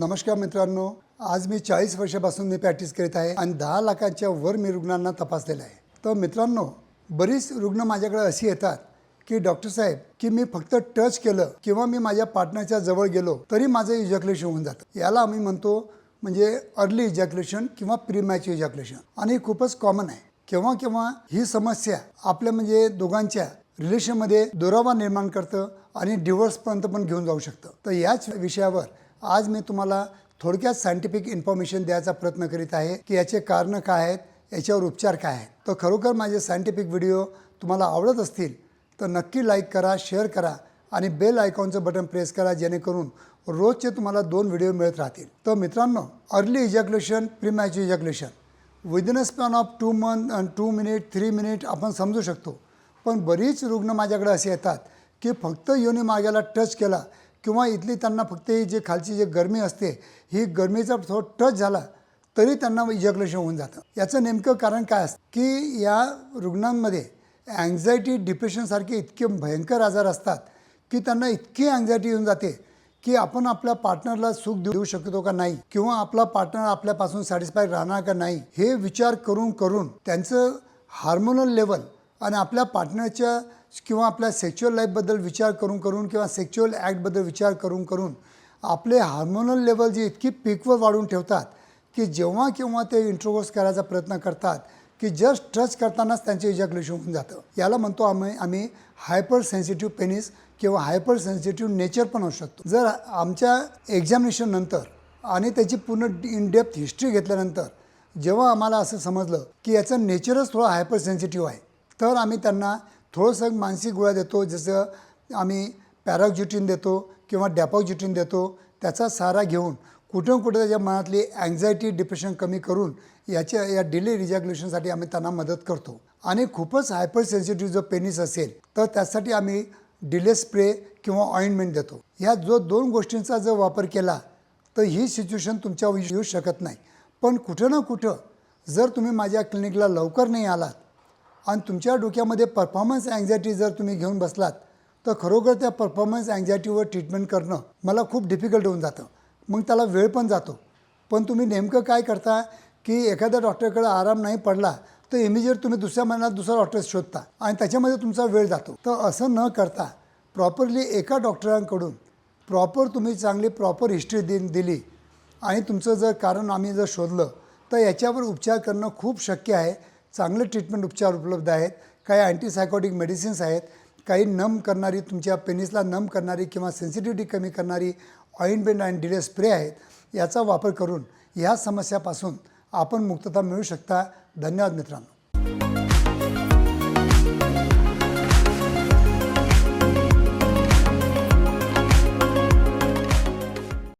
नमस्कार मित्रांनो आज मी चाळीस वर्षापासून मी प्रॅक्टिस करीत आहे आणि दहा लाखांच्या वर मी रुग्णांना तपासलेलं आहे. तर मित्रांनो बरीच रुग्ण माझ्याकडे अशी येतात की डॉक्टर साहेब की मी फक्त टच केलं किंवा मी माझ्या पार्टनरच्या जवळ गेलो तरी माझं इजॅक्युलेशन होऊन जातं. याला आम्ही म्हणतो म्हणजे अर्ली इजॅक्युलेशन किंवा प्रीमॅच इजॅक्युलेशन आणि खूपच कॉमन आहे. केव्हा केव्हा ही समस्या आपल्या म्हणजे दोघांच्या रिलेशनमध्ये दुरावा निर्माण करतं आणि डिवोर्सपर्यंत पण घेऊन जाऊ शकतं. तर याच विषयावर आज मी तुम्हाला थोडक्यात सायंटिफिक इन्फॉर्मेशन द्यायचा प्रयत्न करीत आहे की याचे कारणं काय आहेत याच्यावर उपचार काय आहेत. तर खरोखर माझे सायंटिफिक व्हिडिओ तुम्हाला आवडत असतील तर नक्की लाईक करा शेअर करा आणि बेल आयकॉनचं बटन प्रेस करा जेणेकरून रोजचे तुम्हाला दोन व्हिडिओ मिळत राहतील. तर मित्रांनो early ejaculation premature ejaculation within a span of two month and two minute three minute आपण समजू शकतो. पण बरीच रुग्ण माझ्याकडे असे येतात की फक्त योनी मार्गाला टच केला किंवा इथली त्यांना फक्त ही जे खालची जे गरमी असते ही गरमीचा थोडं टच झाला तरी त्यांना इजॅक्युलेशन होऊन जातं. याचं नेमकं कारण काय असतं? की या रुग्णांमध्ये अँझायटी डिप्रेशनसारखे इतके भयंकर आजार असतात की त्यांना इतकी अँझायटी येऊन जाते की आपण आपल्या पार्टनरला सुख देऊ शकतो का नाही? किंवा आपला पार्टनर आपल्यापासून सॅटिस्फाय राहणार का नाही? हे विचार करून करून त्यांचं हार्मोनल लेवल आणि आपल्या पार्टनरच्या किंवा आपल्या सेक्च्युअल लाईफबद्दल विचार करून करून किंवा सेक्च्युअल ॲक्टबद्दल विचार करून करून आपले हार्मोनल लेवल जी इतकी पीकवर वाढून ठेवतात की जेव्हा केव्हा ते इंट्रोवर्स करायचा प्रयत्न करतात की जस्ट टच करतानाच त्यांचे इजॅक्युलेशन होऊन जातं. याला म्हणतो आम्ही आम्ही हायपर सेन्सिटिव्ह पेनिस किंवा हायपर सेन्सिटिव्ह नेचर पण असू शकतो. जर आमच्या एक्झामिनेशन नंतर आणि त्याची पूर्ण इन डेप्थ हिस्ट्री घेतल्यानंतर जेव्हा आम्हाला असं समजलं की याचं नेचरच थोडं हायपर सेन्सिटिव्ह आहे तर आम्ही त्यांना थोडंसं मानसिक गोळ्या देतो जसं आम्ही पॅराग्युटीन देतो किंवा डॅपॉग्युटीन देतो त्याचा सहारा घेऊन कुठं कुठं त्याच्या मनातली अँझायटी डिप्रेशन कमी करून याच्या या डिले रिजॅग्युलेशनसाठी आम्ही त्यांना मदत करतो. आणि खूपच हायपर सेन्सिटिव्ह जो पेनिस असेल तर त्यासाठी आम्ही डिले स्प्रे किंवा ऑइंटमेंट देतो. ह्या जो दोन गोष्टींचा जर वापर केला तर ही सिच्युएशन तुमच्यावर येऊ शकत नाही. पण कुठं ना कुठं जर तुम्ही माझ्या क्लिनिकला लवकर नाही आलात आणि तुमच्या डोक्यामध्ये परफॉर्मन्स अँझायटी जर तुम्ही घेऊन बसलात तर खरोखर त्या परफॉर्मन्स अँझायटीवर ट्रीटमेंट करणं मला खूप डिफिकल्ट होऊन जातं. मग त्याला वेळ पण जातो. पण तुम्ही नेमकं काय करता की एखाद्या डॉक्टरकडे आराम नाही पडला तर इमिजिएट तुम्ही दुसऱ्या महिन्यात दुसरा डॉक्टर शोधता आणि त्याच्यामध्ये तुमचा वेळ जातो. तर असं न करता प्रॉपरली एका डॉक्टरांकडून प्रॉपर तुम्ही चांगली प्रॉपर हिस्ट्री दि दिली आणि तुमचं जर कारण आम्ही जर शोधलं तर याच्यावर उपचार करणं खूप शक्य आहे. चांगले ट्रीटमेंट उपचार उपलब्ध आहेत. काही अँटीसायकॉटिक मेडिसिन्स आहेत. काही नम करणारी तुमच्या पेनिसला नम करणारी किंवा सेन्सिटिव्हिटी कमी करणारी ऑइंटमेंट आणि डिले स्प्रे आहेत. याचा वापर करून ह्या समस्यापासून आपण मुक्तता मिळू शकता. धन्यवाद मित्रांनो.